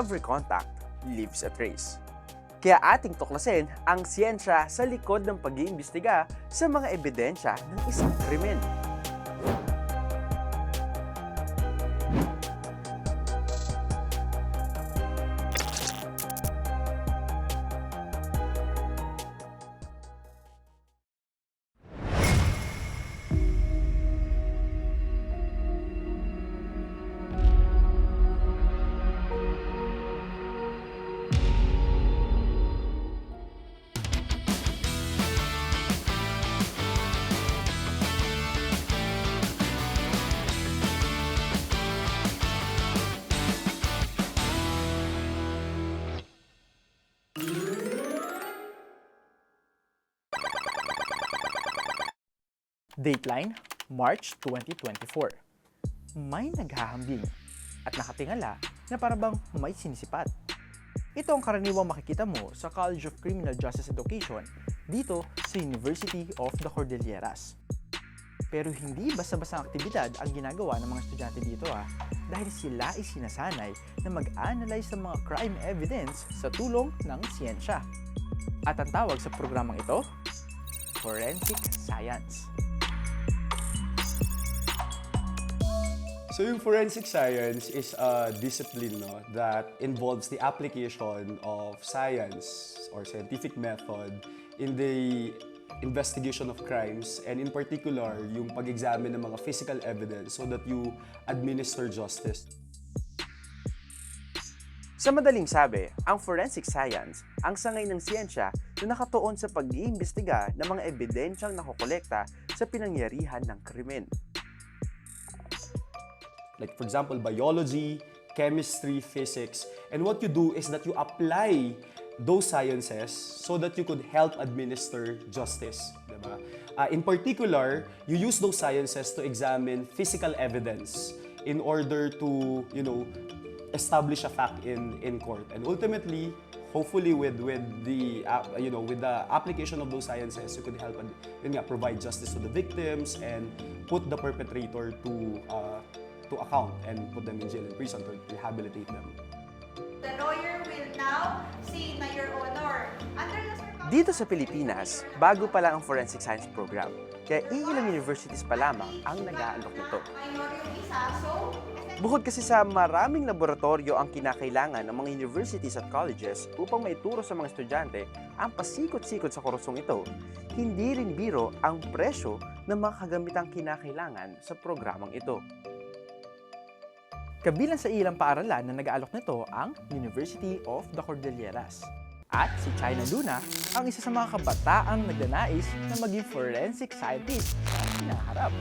every contact leaves a trace. Kaya ating tuklasin ang siyensya sa likod ng pag-iimbestiga sa mga ebidensya ng isang krimen. Dateline, March 2024. May naghahambing at nakatingala na parabang may sinisipat. Ito ang karaniwang makikita mo sa College of Criminal Justice Education dito sa University of the Cordilleras. Pero hindi basta-basta aktibidad ang ginagawa ng mga estudyante dito ah, dahil sila ay sinasanay na mag-analyze ng mga crime evidence sa tulong ng siyensya. At ang tawag sa programang ito, Forensic Science. So yung forensic science is a discipline no, that involves the application of science or scientific method in the investigation of crimes and in particular yung pag-examine ng mga physical evidence so that you administer justice. Sa madaling sabi, ang forensic science ang sangay ng siyensya na nakatuon sa pag-iimbestiga ng mga ebidensyang nakokolekta sa pinangyarihan ng krimen. Like for example biology, chemistry, physics. And what you do is that you apply those sciences so that you could help administer justice, diba? Uh, in particular, you use those sciences to examine physical evidence in order to, you know, establish a fact in in court. And ultimately, hopefully with with the uh, you know with the application of those sciences you could help and provide justice to the victims and put the perpetrator to uh, to account and put them in jail and prison to rehabilitate them. The lawyer will now say na your honor. Under the Dito sa Pilipinas, bago pa lang ang forensic science program, kaya iilang universities pa lamang ang nag-aalok nito. Bukod kasi sa maraming laboratorio ang kinakailangan ng mga universities at colleges upang maituro sa mga estudyante ang pasikot-sikot sa kursong ito, hindi rin biro ang presyo ng mga kagamitang kinakailangan sa programang ito. Kabilang sa ilang paaralan na nag-aalok nito ang University of the Cordilleras. At si China Luna ang isa sa mga kabataang nagnanais na maging forensic scientist sa hinaharap.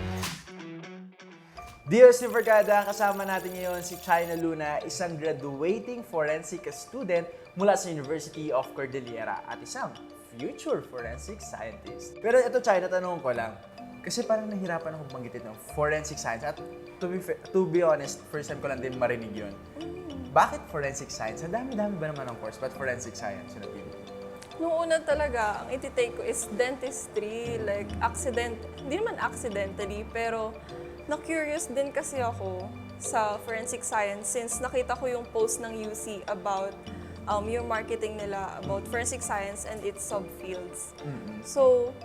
Dear Supergada, kasama natin ngayon si China Luna, isang graduating forensic student mula sa University of Cordillera at isang future forensic scientist. Pero ito China, tanong ko lang, kasi parang nahirapan ako banggitin ng forensic science at to be, to be honest, first time ko lang din marinig yun. Bakit forensic science? Ang dami-dami ba naman ng course? Ba't forensic science yung napili? Nung una talaga, ang ititake ko is dentistry, like accident, hindi naman accidentally, pero na-curious din kasi ako sa forensic science since nakita ko yung post ng UC about um, yung marketing nila about forensic science and its subfields. So,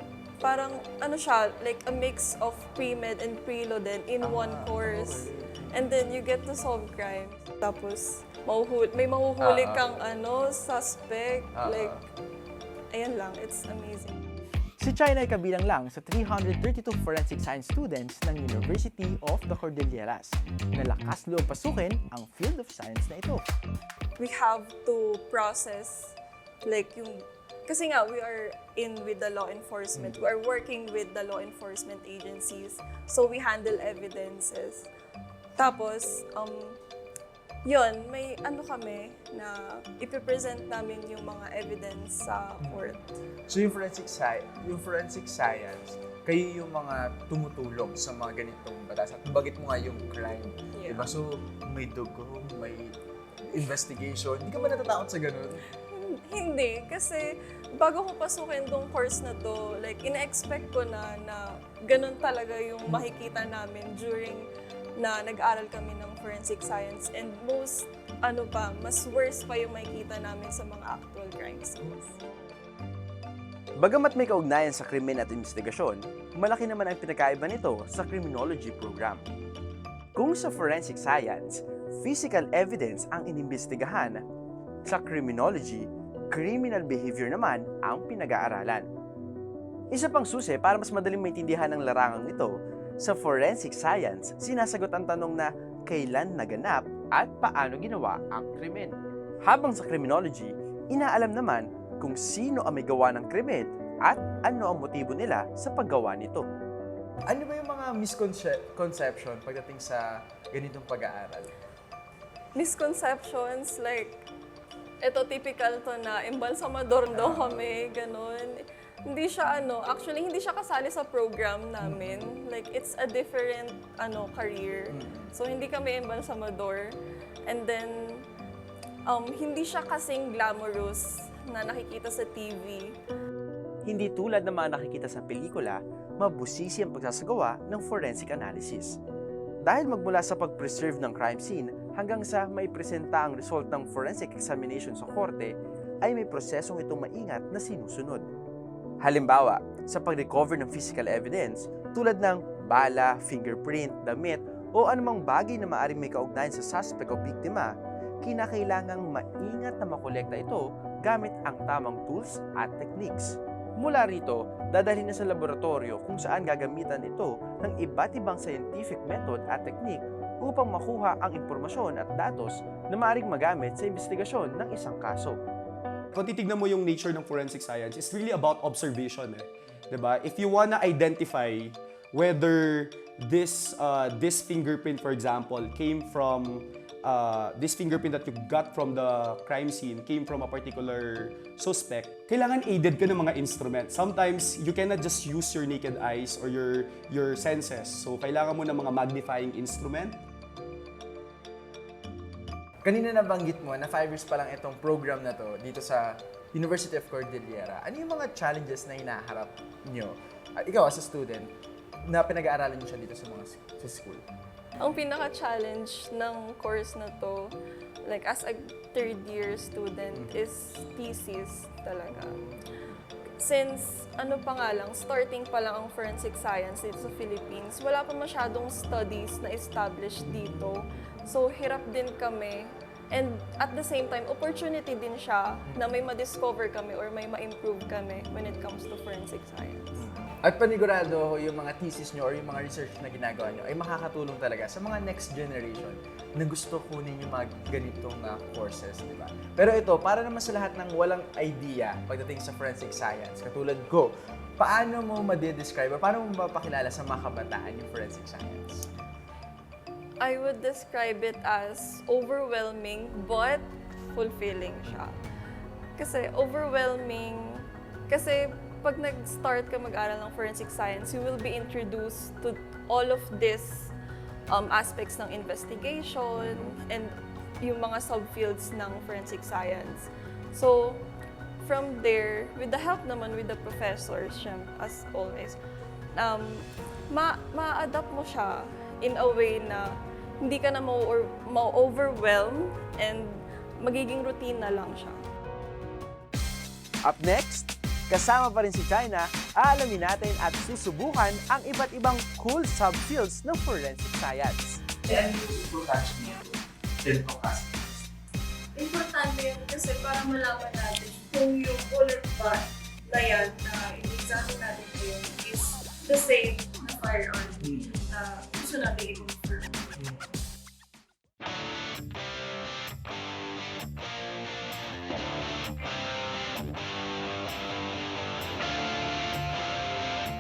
parang ano siya, like a mix of pre-med and pre-law din in one course. And then you get to solve crimes. Tapos, mahuhuli, may mahuhuli Ah, ah. kang ano, suspect. Ah, like, ayan lang, it's amazing. Si China ay kabilang lang sa 332 forensic science students ng University of the Cordilleras na lakas loob pasukin ang field of science na ito. We have to process like yung kasi nga we are in with the law enforcement. We are working with the law enforcement agencies. So we handle evidences. Tapos um yun, may ano kami na ipipresent namin yung mga evidence sa court. So yung forensic science, yung forensic science, kayo yung mga tumutulong sa mga ganitong batas. At bagit mo nga yung crime. Yeah. Diba? So may dugo, may investigation. Hindi ka ba natatakot sa ganun? Hindi, kasi bago ko pasukin tong course na to, like, ina-expect ko na na ganun talaga yung makikita namin during na nag-aral kami ng forensic science and most, ano pa, mas worse pa yung makikita namin sa mga actual crime scenes. Bagamat may kaugnayan sa krimen at investigasyon, malaki naman ang pinakaiba nito sa criminology program. Kung sa forensic science, physical evidence ang inimbestigahan, sa criminology, criminal behavior naman ang pinag-aaralan. Isa pang susi para mas madaling maintindihan ang larangang ito, sa forensic science, sinasagot ang tanong na kailan naganap at paano ginawa ang krimen. Habang sa criminology, inaalam naman kung sino ang may gawa ng krimen at ano ang motibo nila sa paggawa nito. Ano ba yung mga misconception pagdating sa ganitong pag-aaral? Misconceptions, like, ito typical to na embalsamador daw kami, ganun. Hindi siya ano, actually hindi siya kasali sa program namin. Like it's a different ano career. Mm. So hindi kami embalsamador. And then um hindi siya kasing glamorous na nakikita sa TV. Hindi tulad ng mga nakikita sa pelikula, mabusisi ang pagsasagawa ng forensic analysis. Dahil magmula sa pag-preserve ng crime scene hanggang sa may presenta ang result ng forensic examination sa korte, ay may prosesong itong maingat na sinusunod. Halimbawa, sa pag-recover ng physical evidence tulad ng bala, fingerprint, damit o anumang bagay na maaaring may kaugnayan sa suspect o biktima, kinakailangang maingat na makolekta ito gamit ang tamang tools at techniques. Mula rito, dadalhin na sa laboratorio kung saan gagamitan ito ng iba't ibang scientific method at technique upang makuha ang impormasyon at datos na maaaring magamit sa investigasyon ng isang kaso. Kung titignan mo yung nature ng forensic science, it's really about observation eh. 'Di ba? If you wanna identify whether this uh, this fingerprint, for example, came from uh, this fingerprint that you got from the crime scene came from a particular suspect, kailangan aided ka ng mga instrument. Sometimes you cannot just use your naked eyes or your your senses. So kailangan mo ng mga magnifying instrument Kanina nabanggit mo na 5 years pa lang itong program na to dito sa University of Cordillera. Ano yung mga challenges na hinaharap nyo? Ah, ikaw as a student, na pinag-aaralan nyo siya dito sa mga sa school? Ang pinaka-challenge ng course na to, like as a third year student, is thesis talaga. Since ano pa nga lang, starting pa lang ang forensic science dito sa Philippines, wala pa masyadong studies na established dito. So, hirap din kami. And at the same time, opportunity din siya na may ma-discover kami or may ma-improve kami when it comes to forensic science. At panigurado yung mga thesis nyo or yung mga research na ginagawa nyo ay makakatulong talaga sa mga next generation na gusto kunin yung mga ganitong uh, courses, di ba? Pero ito, para naman sa lahat ng walang idea pagdating sa forensic science, katulad ko, paano mo ma-describe paano mo mapakilala sa mga kabataan yung forensic science? I would describe it as overwhelming but fulfilling siya. Kasi overwhelming, kasi pag nag-start ka mag-aral ng forensic science, you will be introduced to all of these um, aspects ng investigation and yung mga subfields ng forensic science. So, from there, with the help naman with the professors, as always, um, ma- ma-adapt mo siya in a way na hindi ka na ma-overwhelm and magiging routine na lang siya. Up next, kasama pa rin si China, aalamin natin at susubukan ang iba't ibang cool subfields ng forensic science. Importante yun kasi para malaman natin kung yung color bar na yan na in-examine natin yun is the same na firearm na gusto natin i-confirm.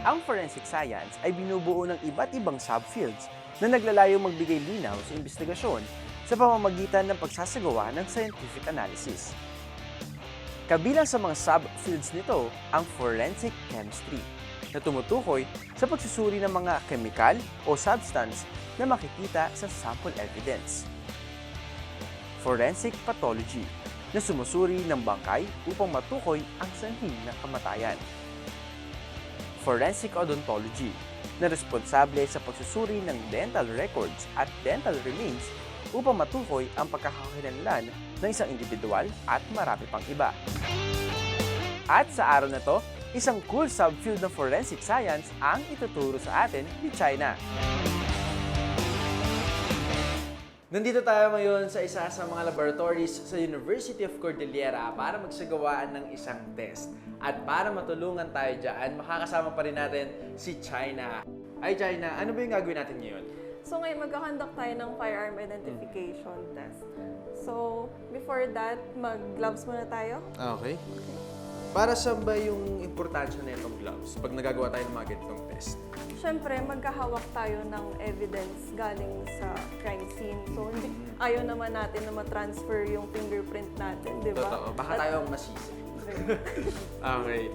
Ang forensic science ay binubuo ng iba't ibang subfields na naglalayong magbigay linaw sa investigasyon sa pamamagitan ng pagsasagawa ng scientific analysis. Kabilang sa mga subfields nito ang forensic chemistry na tumutukoy sa pagsusuri ng mga chemical o substance na makikita sa sample evidence. Forensic pathology na sumusuri ng bangkay upang matukoy ang sanhi ng kamatayan. Forensic Odontology na responsable sa pagsusuri ng dental records at dental remains upang matukoy ang pagkakakilanlan ng isang individual at marami pang iba. At sa araw na to, isang cool subfield ng forensic science ang ituturo sa atin ni China. Nandito tayo ngayon sa isa sa mga laboratories sa University of Cordillera para magsagawaan ng isang test. At para matulungan tayo dyan, makakasama pa rin natin si China. Ay China, ano ba yung gagawin natin ngayon? So ngayon magkakandak tayo ng firearm identification test. So before that, mag-gloves muna tayo. Okay. Para saan ba yung importansya na itong gloves pag nagagawa tayo ng mga ganitong test? Siyempre, magkahawak tayo ng evidence galing sa crime scene. So, hindi, ayaw naman natin na matransfer yung fingerprint natin, di ba? Totoo. Baka At- tayo ang masisi. Okay.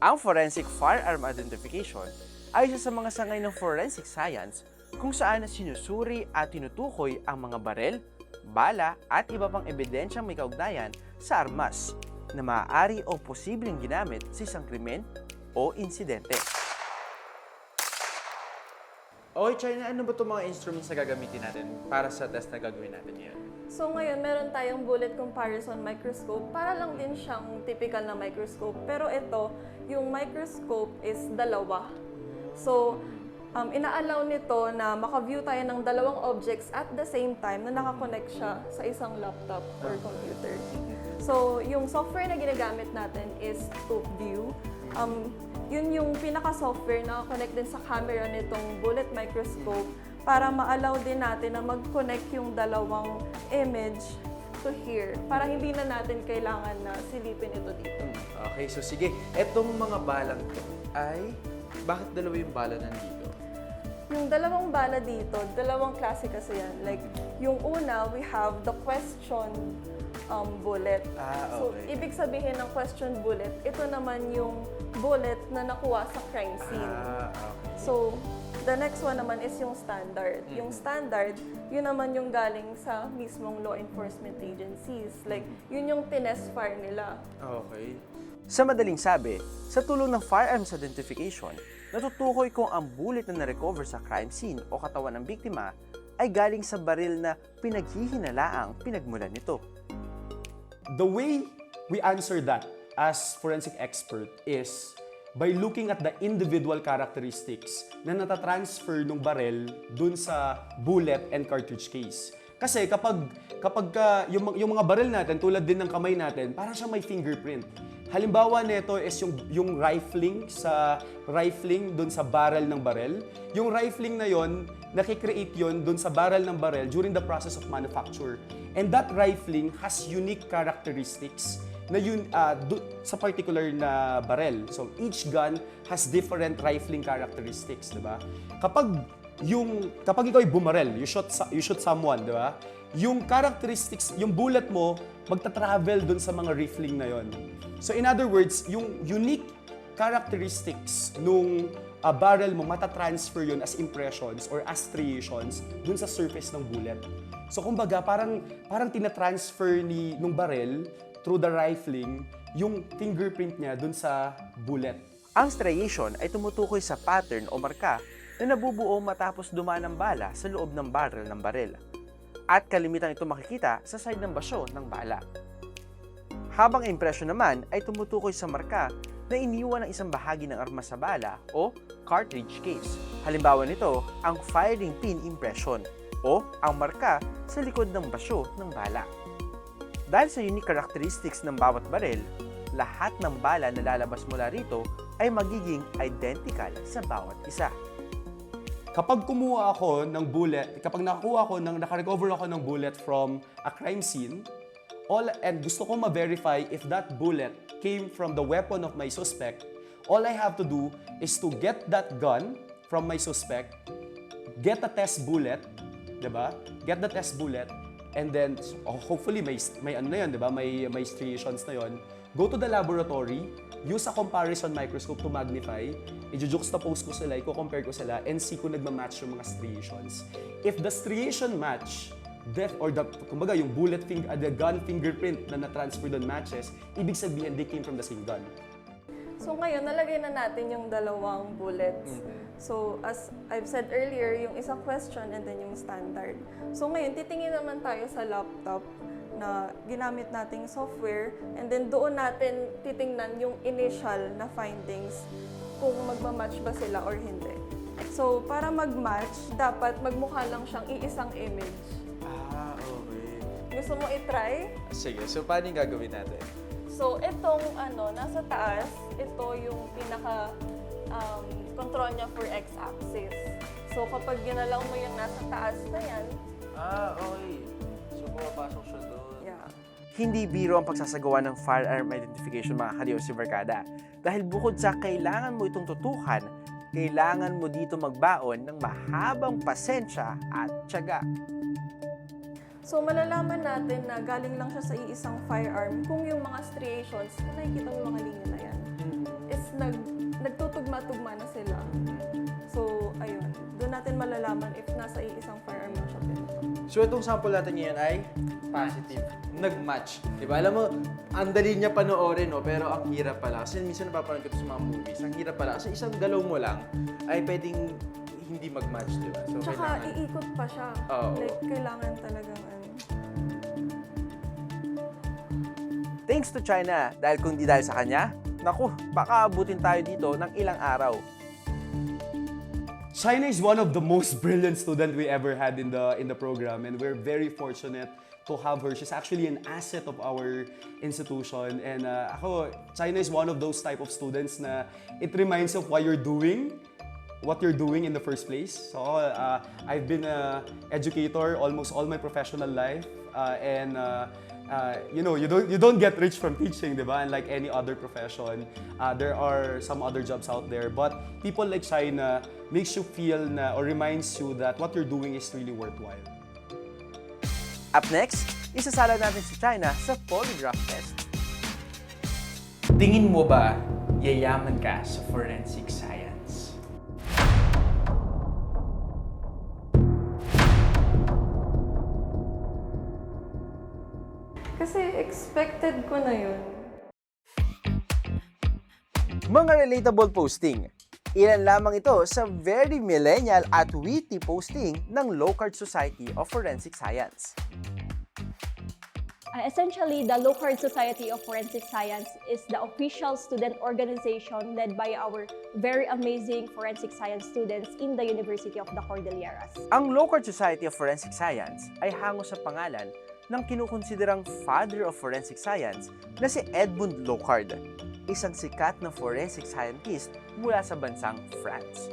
Ang forensic firearm identification ay isa sa mga sangay ng forensic science kung saan sinusuri at tinutukoy ang mga barel, bala at iba pang ebidensyang may kaugnayan sa armas na maaari o posibleng ginamit sa isang krimen o insidente. Okay, China, ano ba itong mga instruments na gagamitin natin para sa test na gagawin natin ngayon? So ngayon, meron tayong bullet comparison microscope. Para lang din siyang typical na microscope. Pero ito, yung microscope is dalawa. So, um, ina-allow nito na maka-view tayo ng dalawang objects at the same time na nakakonect siya sa isang laptop or computer. So, yung software na ginagamit natin is TopeView. Um, yun yung pinaka-software na connect din sa camera nitong bullet microscope para ma-allow din natin na mag-connect yung dalawang image to here para hindi na natin kailangan na silipin ito dito. Okay, so sige. Etong mga balang to ay... Bakit dalawa yung bala nandito? Yung dalawang bala dito, dalawang klase kasi yan. Like, yung una, we have the question um, bullet. Ah, So, okay. ibig sabihin ng question bullet, ito naman yung bullet na nakuha sa crime scene. Ah, okay. So, the next one naman is yung standard. Yung standard, yun naman yung galing sa mismong law enforcement agencies. Like, yun yung tinest fire nila. Okay. Sa madaling sabi, sa tulong ng firearms identification, natutukoy kung ang bullet na na-recover sa crime scene o katawan ng biktima ay galing sa baril na pinaghihinalaang pinagmulan nito. The way we answer that as forensic expert is by looking at the individual characteristics na natatransfer ng barrel dun sa bullet and cartridge case. Kasi kapag kapag ka, yung, mga- yung mga barrel natin tulad din ng kamay natin, parang siya may fingerprint. Halimbawa nito is yung yung rifling sa rifling dun sa barrel ng barrel. Yung rifling na yon, nakikreate yon dun sa barrel ng barrel during the process of manufacture. And that rifling has unique characteristics na yun ah, du- sa particular na barrel. So each gun has different rifling characteristics, 'di ba? Kapag yung kapag ikaw ay bumarel, you shot you shoot someone, 'di ba? Yung characteristics, yung bullet mo magta-travel dun sa mga rifling na yon. So in other words, yung unique characteristics nung ah, barrel mo, matatransfer yun as impressions or as striations dun sa surface ng bullet. So kumbaga, parang, parang tinatransfer ni, nung barrel through the rifling yung fingerprint niya dun sa bullet. Ang striation ay tumutukoy sa pattern o marka na nabubuo matapos dumaan ang bala sa loob ng barrel ng baril. At kalimitan ito makikita sa side ng basyo ng bala. Habang impression naman ay tumutukoy sa marka na iniwan ng isang bahagi ng armas sa bala o cartridge case. Halimbawa nito, ang firing pin impression o ang marka sa likod ng basyo ng bala. Dahil sa unique characteristics ng bawat baril, lahat ng bala na lalabas mula rito ay magiging identical sa bawat isa. Kapag kumuha ako ng bullet, kapag nakuha ako ng nakarecover ako ng bullet from a crime scene, all and gusto ko ma-verify if that bullet came from the weapon of my suspect, all I have to do is to get that gun from my suspect, get a test bullet, 'di ba? Get the test bullet and then oh, hopefully may may ano na 'di ba? May may striations na 'yon. Go to the laboratory, use a comparison microscope to magnify, i-juxtapose ko sila, i-compare ko sila, and see kung nagma-match yung mga striations. If the striation match, that or the, kumbaga yung bullet finger, the gun fingerprint na na-transfer doon matches, ibig sabihin they came from the same gun. So ngayon, nalagay na natin yung dalawang bullets. So as I've said earlier, yung isang question and then yung standard. So ngayon, titingin naman tayo sa laptop na ginamit nating software and then doon natin titingnan yung initial na findings kung magmamatch ba sila or hindi. So para mag-match, dapat magmukha lang siyang iisang image. Gusto mo i-try? Sige, so paano yung gagawin natin? So, itong ano, nasa taas, ito yung pinaka um, control niya for x-axis. So, kapag ginalaw mo yung nasa taas na yan, Ah, okay. So, pumapasok siya doon. yeah. Hindi biro ang pagsasagawa ng firearm identification mga si Barkada. Dahil bukod sa kailangan mo itong tutukan, kailangan mo dito magbaon ng mahabang pasensya at tiyaga. So, malalaman natin na galing lang siya sa iisang firearm kung yung mga striations, kung nakikita mo mga linya na yan, is nag, nagtutugma-tugma na sila. So, ayun. Doon natin malalaman if nasa iisang firearm lang siya. So, itong sample natin ngayon ay positive. Nag-match. Di ba? Alam mo, ang dali niya panoorin, no? pero ang hirap pala. Kasi minsan napapanood ko ito sa mga movies. Ang hirap pala. Kasi isang galaw mo lang ay pwedeng hindi mag-match, di ba? So, Tsaka, kailangan- iikot pa siya. Oo. Like, kailangan talagang Thanks to China dahil kung di dahil sa kanya, naku, baka abutin tayo dito ng ilang araw. China is one of the most brilliant student we ever had in the in the program and we're very fortunate to have her. She's actually an asset of our institution and uh, ako, China is one of those type of students na it reminds of what you're doing what you're doing in the first place. So, uh, I've been a educator almost all my professional life uh, and uh, uh, you know, you don't you don't get rich from teaching, di ba? Unlike any other profession, uh, there are some other jobs out there. But people like China makes you feel na, or reminds you that what you're doing is really worthwhile. Up next, isasala natin si China sa polygraph test. Tingin mo ba yayaman ka sa forensic science? Kasi expected ko na yun. Mga relatable posting. Ilan lamang ito sa very millennial at witty posting ng Locard Society of Forensic Science. Uh, essentially, the Locard Society of Forensic Science is the official student organization led by our very amazing forensic science students in the University of the Cordilleras. Ang Locard Society of Forensic Science ay hango sa pangalan ng kinukonsiderang father of forensic science na si Edmund Locard, isang sikat na forensic scientist mula sa bansang France.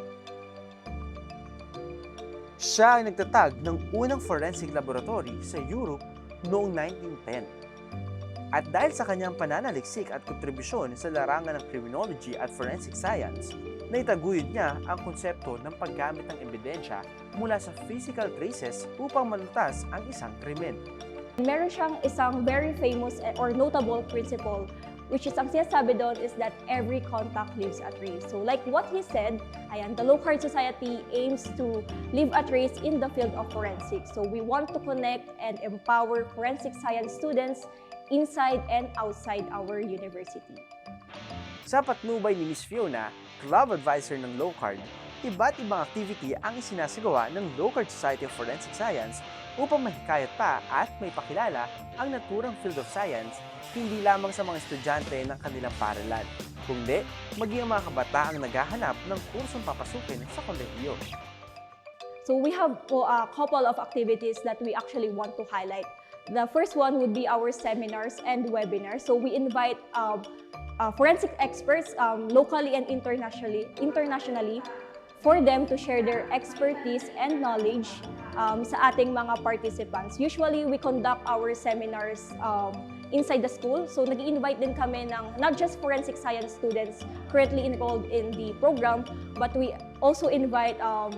Siya ay nagtatag ng unang forensic laboratory sa Europe noong 1910. At dahil sa kanyang pananaliksik at kontribusyon sa larangan ng criminology at forensic science, naitaguyod niya ang konsepto ng paggamit ng ebidensya mula sa physical traces upang malutas ang isang krimen. Meron siyang isang very famous or notable principle which is ang sinasabi doon is that every contact leaves a trace. So like what he said, ayan, the Locard Society aims to leave a trace in the field of forensics. So we want to connect and empower forensic science students inside and outside our university. Sa patnubay ni Miss Fiona, club advisor ng Locard, iba't ibang activity ang isinasagawa ng Locard Society of Forensic Science upang mahikayat pa at may pakilala ang naturang field of science hindi lamang sa mga estudyante ng kanilang paralan, kundi maging ang mga kabataang naghahanap ng kursong papasukin sa kolehiyo. So we have a couple of activities that we actually want to highlight. The first one would be our seminars and webinars. So we invite um, uh, forensic experts um, locally and internationally, internationally for them to share their expertise and knowledge um, sa ating mga participants. Usually, we conduct our seminars um, inside the school. So, nag invite din kami ng not just forensic science students currently enrolled in the program, but we also invite um,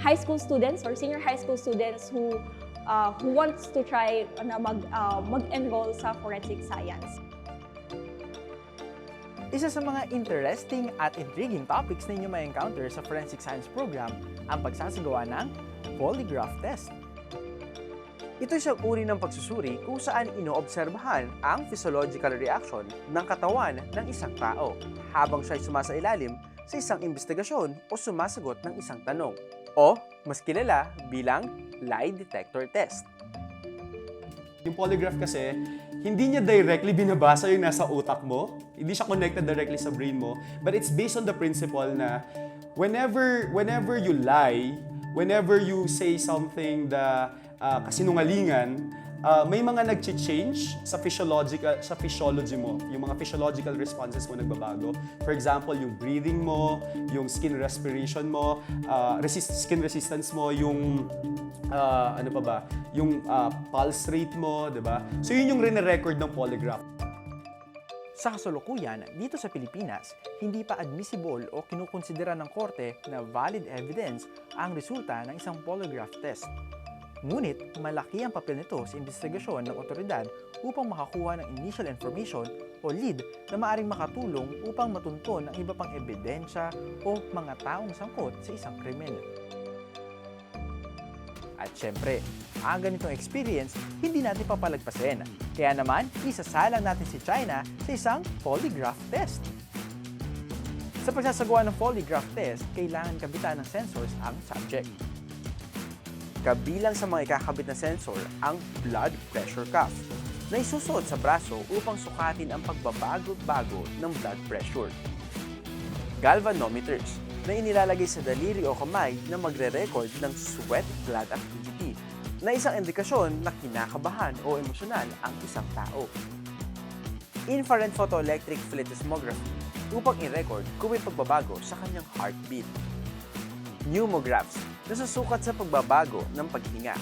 high school students or senior high school students who uh, who wants to try na mag, uh, mag-enroll sa forensic science. Isa sa mga interesting at intriguing topics na inyo may encounter sa Forensic Science Program ang pagsasagawa ng polygraph test. Ito siyang uri ng pagsusuri kung saan inoobserbahan ang physiological reaction ng katawan ng isang tao habang siya'y sumasailalim sa isang investigasyon o sumasagot ng isang tanong. O, mas kilala bilang lie detector test. Yung polygraph kasi, hindi niya directly binabasa yung nasa utak mo. Hindi siya connected directly sa brain mo. But it's based on the principle na whenever, whenever you lie, whenever you say something na uh, kasinungalingan, uh, may mga nag-change sa physiological sa physiology mo. Yung mga physiological responses mo nagbabago. For example, yung breathing mo, yung skin respiration mo, uh, resist, skin resistance mo, yung uh, ano pa ba, yung uh, pulse rate mo, 'di ba? So yun yung rene-record ng polygraph. Sa kasalukuyan, dito sa Pilipinas, hindi pa admissible o kinukonsidera ng korte na valid evidence ang resulta ng isang polygraph test. Ngunit, malaki ang papel nito sa investigasyon ng otoridad upang makakuha ng initial information o lead na maaring makatulong upang matunton ang iba pang ebidensya o mga taong sangkot sa isang krimen. At syempre, ang ganitong experience, hindi natin papalagpasin. Kaya naman, isasalang natin si China sa isang polygraph test. Sa pagsasagawa ng polygraph test, kailangan kabitan ng sensors ang subject. Kabilang sa mga ikakabit na sensor ang blood pressure cuff na isusuot sa braso upang sukatin ang pagbabago-bago ng blood pressure. Galvanometers na inilalagay sa daliri o kamay na magre-record ng sweat gland activity na isang indikasyon na kinakabahan o emosyonal ang isang tao. Infrared photoelectric philosomography upang i-record kung may pagbabago sa kanyang heartbeat. Pneumographs na susukat sa pagbabago ng paghinga.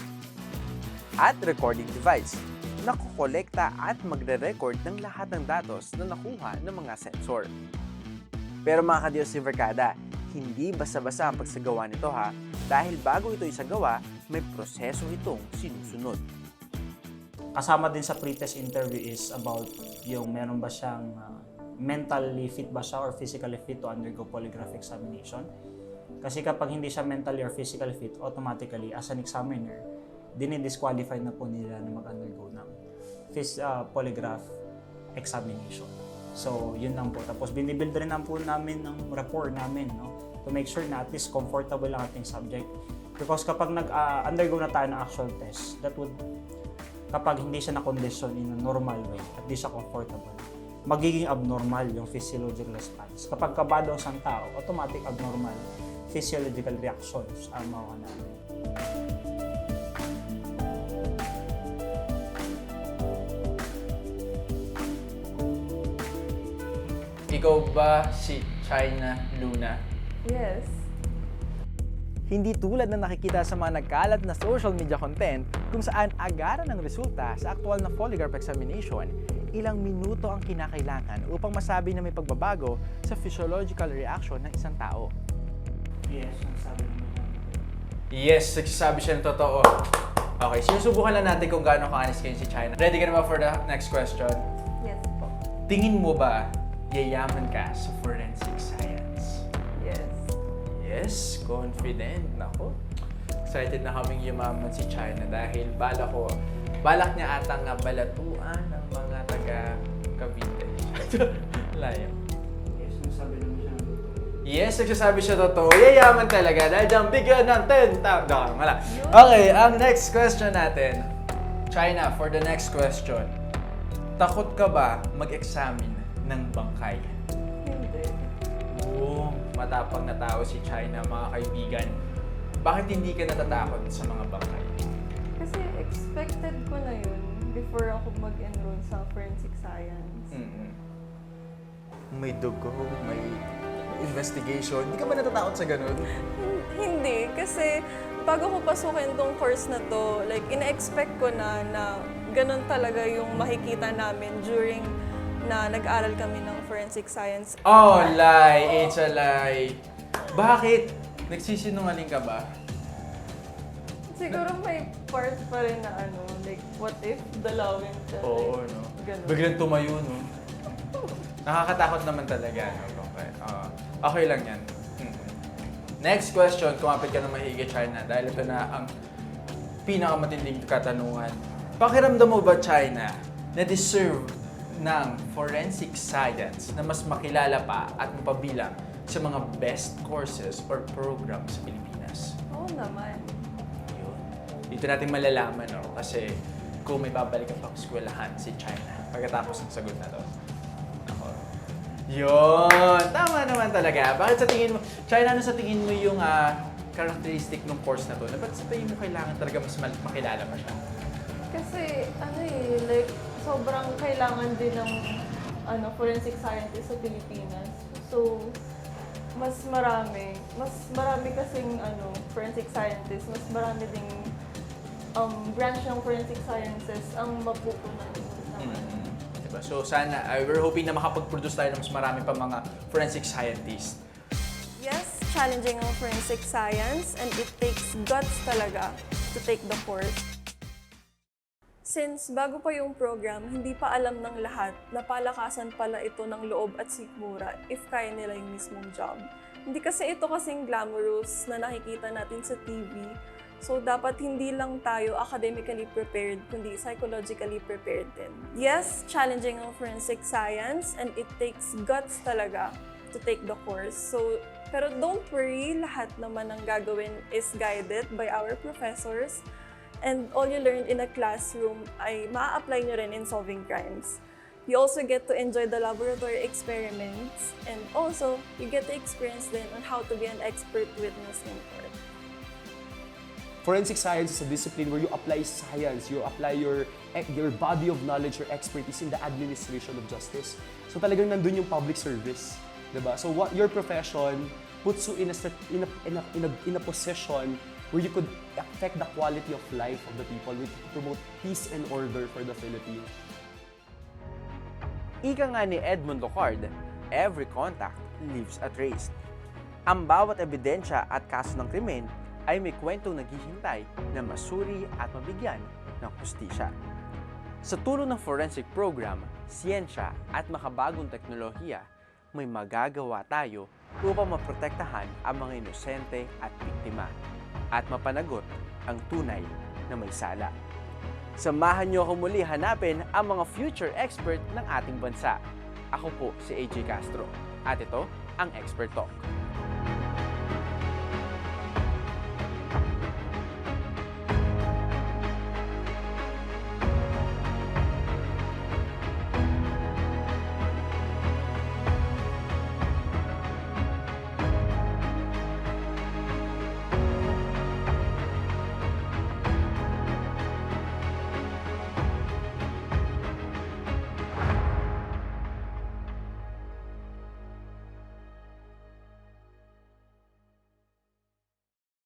At recording device na kukolekta at magre-record ng lahat ng datos na nakuha ng mga sensor. Pero mga Verkada, hindi basta-basta ang pagsagawa nito ha, dahil bago ito isagawa, may proseso itong sinusunod. kasama din sa pre-test interview is about yung meron ba siyang uh, mentally fit ba siya or physically fit to undergo polygraph examination. Kasi kapag hindi siya mentally or physically fit, automatically as an examiner, dinidisqualify na po nila na mag-undergo ng phys- uh, polygraph examination. So, yun lang po. Tapos, binibuild rin lang po namin ng rapport namin, no? To make sure na at least comfortable ang ating subject. Because kapag nag-undergo na tayo ng actual test, that would kapag hindi siya na-condition in a normal way at di siya comfortable, magiging abnormal yung physiological response. Kapag kabado ang tao, automatic abnormal physiological reactions ang makuha namin. Ikaw ba si China Luna? Yes. Hindi tulad na nakikita sa mga nagkalat na social media content kung saan agaran ng resulta sa aktual na polygraph examination, ilang minuto ang kinakailangan upang masabi na may pagbabago sa physiological reaction ng isang tao. Yes, ang sabi namin. Yes, nagsasabi siya ng totoo. Okay, sinusubukan lang natin kung gaano ka-honest kayo si China. Ready ka na ba for the next question? Yes po. Tingin mo ba yayaman ka sa forensic science? Yes. Yes, confident. Nako. Excited na kaming yumaman si China dahil bala ko, balak niya atang nga balatuan ng mga taga Cavite. Layo. Yes, ang sabi naman siya. Yes, nagsasabi siya totoo. Yayaman talaga dahil dyan bigyan ng 10,000. Daka, wala. Okay, ang next question natin. China, for the next question. Takot ka ba mag-examine ng bangkay? Hindi. Oo, matapang na tao si China, mga kaibigan. Bakit hindi ka natatakot sa mga bangkay? Kasi expected ko na yun before ako mag-enroll sa forensic science. Mm-mm. May dugo, may investigation. Hindi ka ba natatakot sa ganun? Hin- Hindi, kasi bago ko pasukin tong course na to, like, ina-expect ko na na ganun talaga yung makikita namin during na nag-aral kami ng forensic science. Oh, lie! It's a lie! Bakit? Nagsisinungaling ka ba? Siguro may part pa rin na ano, like, what if dalawin ka? Oo, like, no? Ganun. Biglang tumayo, no? Nakakatakot naman talaga, no? Okay, ah, okay lang yan. Mm. Next question, kumapit ka ng mahigit, China, dahil ito na ang pinakamatinding katanungan. Pakiramdam mo ba, China, na deserve ng forensic science na mas makilala pa at mapabilang sa mga best courses or programs sa Pilipinas? Oo naman. Yun. Dito natin malalaman, no? Kasi kung may babalik ang eskwelahan si China pagkatapos ng sagot na to. Ako. Yun! Tama naman talaga. Bakit sa tingin mo, China, ano sa tingin mo yung ah, characteristic ng course na to? Na ba't sa tingin mo kailangan talaga mas makilala pa siya? Kasi ano eh, like sobrang kailangan din ng ano, forensic scientist sa Pilipinas. So, mas marami, mas marami kasing ano, forensic scientist, mas marami ding um, branch ng forensic sciences ang mapupunan naman. Diba? So sana, uh, we're hoping na makapag-produce tayo ng mas marami pa mga forensic scientists. Yes, challenging ang forensic science and it takes guts talaga to take the course. Since bago pa yung program, hindi pa alam ng lahat na palakasan pala ito ng loob at sikmura if kaya nila yung mismong job. Hindi kasi ito kasing glamorous na nakikita natin sa TV. So, dapat hindi lang tayo academically prepared, kundi psychologically prepared din. Yes, challenging ang forensic science and it takes guts talaga to take the course. So, pero don't worry, lahat naman ng gagawin is guided by our professors. And all you learn in a classroom ay maa-apply nyo rin in solving crimes. You also get to enjoy the laboratory experiments and also you get to experience then on how to be an expert witness in court. Forensic science is a discipline where you apply science, you apply your eh, your body of knowledge, your expertise in the administration of justice. So talagang nandun yung public service, 'di ba? So what your profession puts you in a in a, in a, in a, in a position where you could affect the quality of life of the people, we promote peace and order for the Philippines. Ika nga ni Edmund Locard, every contact leaves a trace. Ang bawat ebidensya at kaso ng krimen ay may kwentong naghihintay na masuri at mabigyan ng hustisya. Sa tulong ng forensic program, siyensya at makabagong teknolohiya, may magagawa tayo upang maprotektahan ang mga inosente at biktima at mapanagot ang tunay na may sala. Samahan niyo ako muli hanapin ang mga future expert ng ating bansa. Ako po si AJ Castro at ito ang Expert Talk.